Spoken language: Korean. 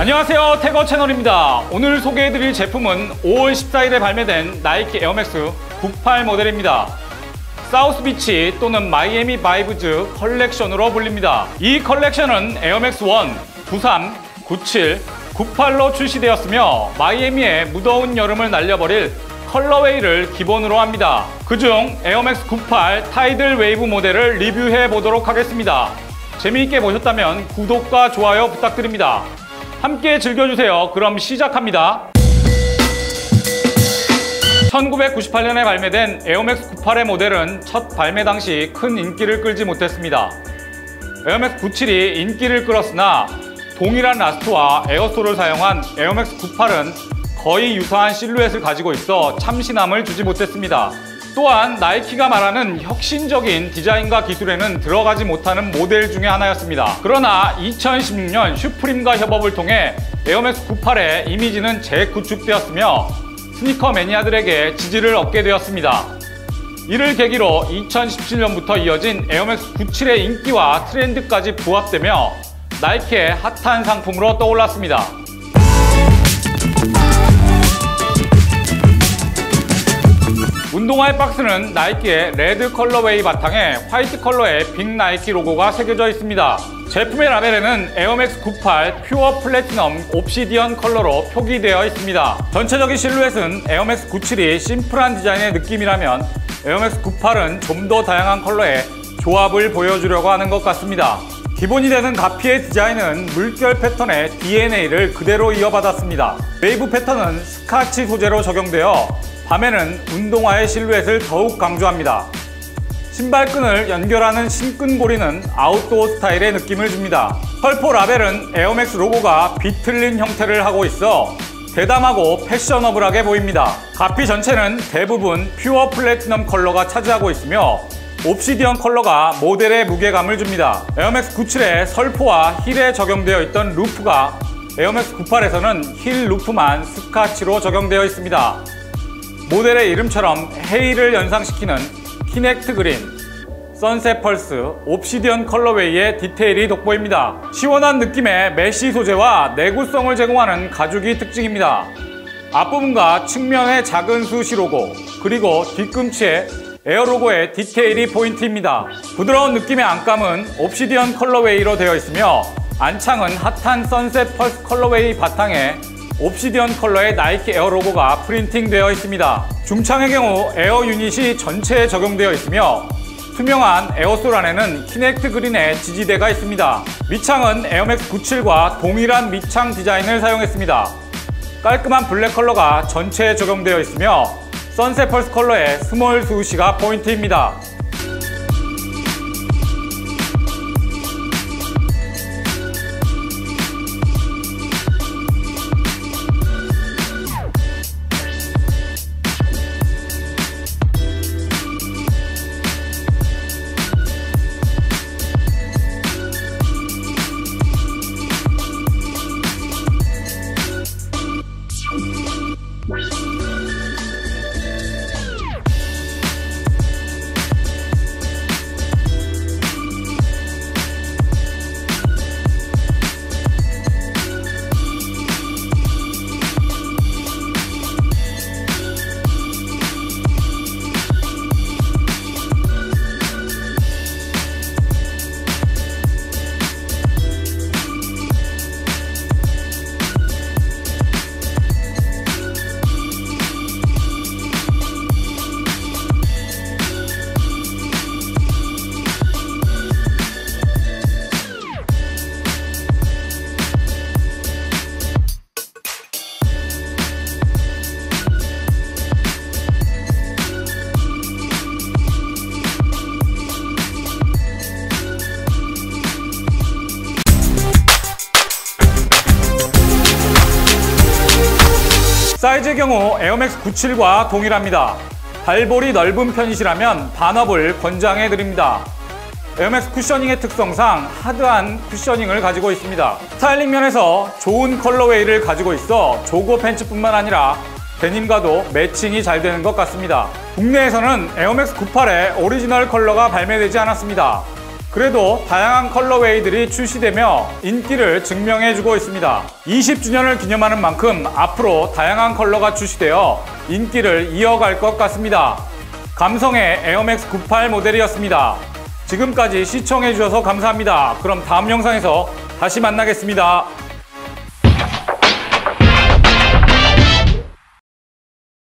안녕하세요. 태거 채널입니다. 오늘 소개해드릴 제품은 5월 14일에 발매된 나이키 에어맥스 98 모델입니다. 사우스비치 또는 마이애미 바이브즈 컬렉션으로 불립니다. 이 컬렉션은 에어맥스 1, 93, 97, 98로 출시되었으며 마이애미의 무더운 여름을 날려버릴 컬러웨이를 기본으로 합니다. 그중 에어맥스 98 타이들 웨이브 모델을 리뷰해 보도록 하겠습니다. 재미있게 보셨다면 구독과 좋아요 부탁드립니다 함께 즐겨주세요. 그럼 시작합니다. 1998년에 발매된 에어맥스 98의 모델은 첫 발매 당시 큰 인기를 끌지 못했습니다. 에어맥스 97이 인기를 끌었으나 동일한 라스트와 에어솔을 사용한 에어맥스 98은 거의 유사한 실루엣을 가지고 있어 참신함을 주지 못했습니다. 또한 나이키가 말하는 혁신적인 디자인과 기술에는 들어가지 못하는 모델 중의 하나였습니다. 그러나 2016년 슈프림과 협업을 통해 에어맥스 98의 이미지는 재구축되었으며 스니커 매니아들에게 지지를 얻게 되었습니다. 이를 계기로 2017년부터 이어진 에어맥스 97의 인기와 트렌드까지 부합되며 나이키의 핫한 상품으로 떠올랐습니다. 운동화의 박스는 나이키의 레드 컬러웨이 바탕에 화이트 컬러의 빅 나이키 로고가 새겨져 있습니다. 제품의 라벨에는 에어맥스 98 퓨어 플래티넘 옵시디언 컬러로 표기되어 있습니다. 전체적인 실루엣은 에어맥스 97이 심플한 디자인의 느낌이라면 에어맥스 98은 좀 더 다양한 컬러의 조합을 보여주려고 하는 것 같습니다. 기본이 되는 가피의 디자인은 물결 패턴의 DNA를 그대로 이어받았습니다. 웨이브 패턴은 스카치 소재로 적용되어 밤에는 운동화의 실루엣을 더욱 강조합니다. 신발끈을 연결하는 신끈고리는 아웃도어 스타일의 느낌을 줍니다. 펄포 라벨은 에어맥스 로고가 비틀린 형태를 하고 있어 대담하고 패셔너블하게 보입니다. 가피 전체는 대부분 퓨어 플래티넘 컬러가 차지하고 있으며 옵시디언 컬러가 모델의 무게감을 줍니다. 에어맥스 97의 설포와 힐에 적용되어 있던 루프가 에어맥스 98에서는 힐 루프만 스카치로 적용되어 있습니다. 모델의 이름처럼 헤이를 연상시키는 키넥트 그린, 선셋 펄스, 옵시디언 컬러웨이의 디테일이 돋보입니다. 시원한 느낌의 메쉬 소재와 내구성을 제공하는 가죽이 특징입니다. 앞부분과 측면의 작은 수시 로고, 그리고 뒤꿈치에 에어 로고의 디테일이 포인트입니다. 부드러운 느낌의 안감은 옵시디언 컬러웨이로 되어 있으며 안창은 핫한 선셋 펄스 컬러웨이 바탕에 옵시디언 컬러의 나이키 에어 로고가 프린팅되어 있습니다. 중창의 경우 에어 유닛이 전체에 적용되어 있으며 투명한 에어솔 안에는 키넥트 그린의 지지대가 있습니다. 밑창은 에어맥스 97과 동일한 밑창 디자인을 사용했습니다. 깔끔한 블랙 컬러가 전체에 적용되어 있으며 선셋 펄스 컬러의 스몰 스우시가 포인트입니다. 사이즈의 경우 에어맥스 97과 동일합니다. 발볼이 넓은 편이시라면 반업을 권장해 드립니다. 에어맥스 쿠셔닝의 특성상 하드한 쿠셔닝을 가지고 있습니다. 스타일링 면에서 좋은 컬러웨이를 가지고 있어 조거 팬츠뿐만 아니라 데님과도 매칭이 잘 되는 것 같습니다. 국내에서는 에어맥스 98의 오리지널 컬러가 발매되지 않았습니다. 그래도 다양한 컬러웨이들이 출시되며 인기를 증명해주고 있습니다. 20주년을 기념하는 만큼 앞으로 다양한 컬러가 출시되어 인기를 이어갈 것 같습니다. 감성의 에어맥스 98 모델이었습니다. 지금까지 시청해주셔서 감사합니다. 그럼 다음 영상에서 다시 만나겠습니다.